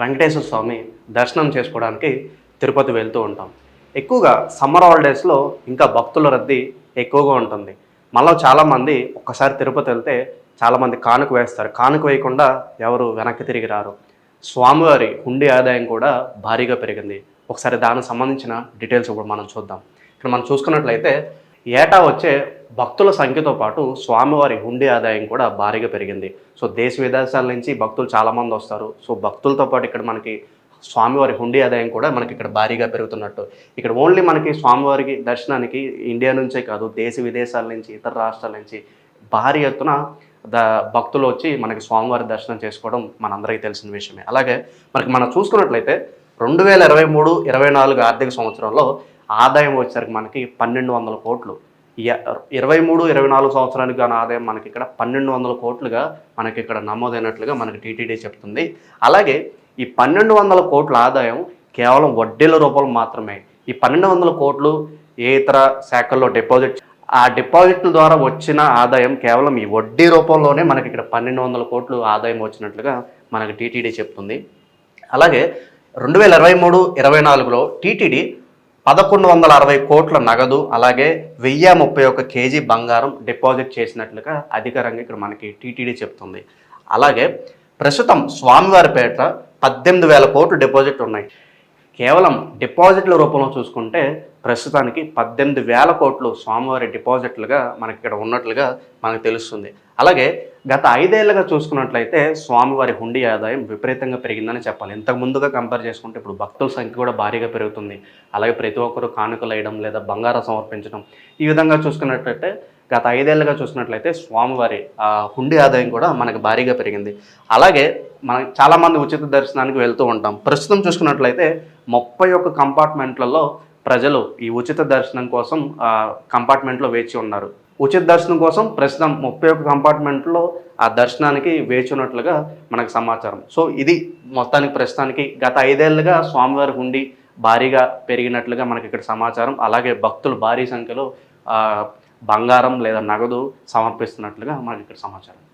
వెంకటేశ్వర స్వామి దర్శనం చేసుకోవడానికి తిరుపతి వెళ్తూ ఉంటాం. ఎక్కువగా సమ్మర్ హాలిడేస్లో ఇంకా భక్తుల రద్దీ ఎక్కువగా ఉంటుంది. మళ్ళీ చాలామంది ఒక్కసారి తిరుపతి వెళ్తే చాలామంది కానుక వేస్తారు. కానుక వేయకుండా ఎవరు వెనక్కి తిరిగి రారు. స్వామివారి హుండీ ఆదాయం కూడా భారీగా పెరిగింది. ఒకసారి దానికి సంబంధించిన డీటెయిల్స్ ఇప్పుడు మనం చూద్దాం. ఇక్కడ మనం చూసుకున్నట్లయితే ఏటా వచ్చే భక్తుల సంఖ్యతో పాటు స్వామివారి హుండీ ఆదాయం కూడా భారీగా పెరిగింది. సో దేశ విదేశాల నుంచి భక్తులు చాలామంది వస్తారు. సో భక్తులతో పాటు ఇక్కడ మనకి స్వామివారి హుండీ ఆదాయం కూడా మనకి ఇక్కడ భారీగా పెరుగుతున్నట్టు. ఇక్కడ ఓన్లీ మనకి స్వామివారికి దర్శనానికి ఇండియా నుంచే కాదు దేశ విదేశాల నుంచి ఇతర రాష్ట్రాల నుంచి భారీ ఎత్తున ద భక్తులు వచ్చి మనకి స్వామివారి దర్శనం చేసుకోవడం మనందరికీ తెలిసిన విషయమే. అలాగే మనకి మనం చూసుకున్నట్లయితే రెండు వేల ఇరవై మూడు ఇరవై నాలుగు ఆర్థిక సంవత్సరంలో ఆదాయం వచ్చేసరికి మనకి పన్నెండు వందల కోట్లు. ఇరవై మూడు ఇరవై నాలుగు సంవత్సరానికి కానీ ఆదాయం మనకి ఇక్కడ పన్నెండు వందల కోట్లుగా మనకి ఇక్కడ నమోదైనట్లుగా మనకి టీటీడీ చెప్తుంది. అలాగే ఈ పన్నెండు వందల కోట్ల ఆదాయం కేవలం వడ్డీల రూపంలో మాత్రమే. ఈ పన్నెండు వందల కోట్లు ఏ ఇతర శాఖల్లో డిపాజిట్ ఆ డిపాజిట్ల ద్వారా వచ్చిన ఆదాయం కేవలం ఈ వడ్డీ రూపంలోనే మనకి ఇక్కడ పన్నెండు వందల కోట్లు ఆదాయం వచ్చినట్లుగా మనకి టీటీడీ చెప్తుంది. అలాగే రెండు వేల ఇరవై మూడు ఇరవై నాలుగులో టీటీడీ పదకొండు వందల అరవై కోట్ల నగదు అలాగే వెయ్యి ముప్పై ఒక్క కేజీ బంగారం డిపాజిట్ చేసినట్లుగా అధికారంగా ఇక్కడ మనకి టీటీడీ చెప్తుంది. అలాగే ప్రస్తుతం స్వామివారిపేట పద్దెనిమిది వేల కోట్లు డిపాజిట్ ఉన్నాయి. కేవలం డిపాజిట్ల రూపంలో చూసుకుంటే ప్రస్తుతానికి పద్దెనిమిది వేల కోట్లు స్వామివారి డిపాజిట్లుగా మనకి ఇక్కడ ఉన్నట్లుగా మనకు తెలుస్తుంది. అలాగే గత ఐదేళ్ళుగా చూసుకున్నట్లయితే స్వామివారి హుండీ ఆదాయం విపరీతంగా పెరిగిందని చెప్పాలి. ఇంతకు ముందుగా కంపేర్ చేసుకుంటే ఇప్పుడు భక్తుల సంఖ్య కూడా భారీగా పెరుగుతుంది. అలాగే ప్రతి ఒక్కరు కానుకలు వేయడం లేదా బంగారం సమర్పించడం ఈ విధంగా చూసుకున్నట్లయితే గత ఐదేళ్ళుగా చూసినట్లయితే స్వామివారి హుండీ ఆదాయం కూడా మనకు భారీగా పెరిగింది. అలాగే మనం చాలామంది ఉచిత దర్శనానికి వెళ్తూ ఉంటాం. ప్రస్తుతం చూసుకున్నట్లయితే ముప్పై ఒక్క కంపార్ట్మెంట్లలో ప్రజలు ఈ ఉచిత దర్శనం కోసం కంపార్ట్మెంట్లో వేచి ఉన్నారు. ఉచిత దర్శనం కోసం ప్రస్తుతం ముప్పై ఒక్క కంపార్ట్మెంట్లో ఆ దర్శనానికి వేచి ఉన్నట్లుగా మనకు సమాచారం. సో ఇది మొత్తానికి ప్రస్తుతానికి గత ఐదేళ్ళుగా స్వామివారి హుండీ భారీగా పెరిగినట్లుగా మనకి ఇక్కడ సమాచారం. అలాగే భక్తులు భారీ సంఖ్యలో బంగారం లేదా నగదు సమర్పిస్తున్నట్లుగా మనకి ఇక్కడ సమాచారం.